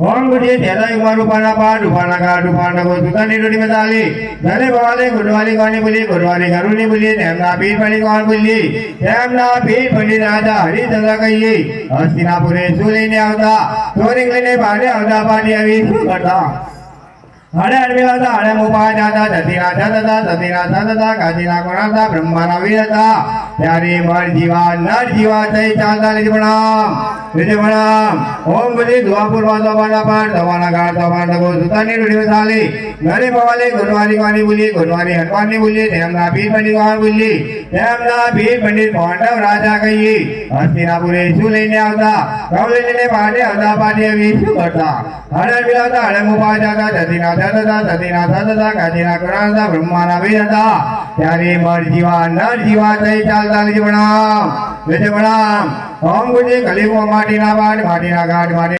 ઓમ ગુડીએ તેરા એકવાર રૂપાના પાટ રૂપાના કાટ રૂપાના કોઈ સુતાની રોટી મસાલી ધરે ભવાલે ગુડવાલી કોની બોલી, ગુડવાલી ગરુની બોલી, તેમના પીર પડી કોણ બોલી? તેમના પીર પડી રાજા હરિચંદ્ર કહીએ, હસ્તિનાપુરે શું લઈને આવતા? ચોરી લઈને ભાડે આવતા પાણી આવી, શું કરતા? હરે અડવેલા હરે મુપા જાતા, જતીના જતતા જતીના જતતા કાજીના કોણાતા બ્રહ્માના વીરતા ત્યારે મર જીવા, નર જીવા થઈ ચાલતા લીધી પ્રણામ. ઓમ બધી દ્વાપુર વાતો વાના પાઠ દવાના ગાળ દવાના ગો સુતાની રૂઢી વસાલી ઘરે પવાલે ગુરવાની કોની બોલી ગુરવાની હનુમાનની બોલી તેમના પીર પંડિત કોણ બોલી તેમના પીર પંડિત પાંડવ રાજા કહીએ. હસ્તિનાપુરે શું લઈને આવતા? કૌ લઈને પાડે આવતા પાડે શું કરતા? હરે મિલાવતા હરે મુપા જાતા જતીના જતતા જતીના જતતા કાજીના કરાતા બ્રહ્માના વીરતા ત્યારે મર જીવા, નર જીવા થઈ ચાલતા લીધી પ્રણામ લીધી પ્રણામ ઓમ ગુજે કલીકો માટીના પાટ માટીના ઘાટ માટી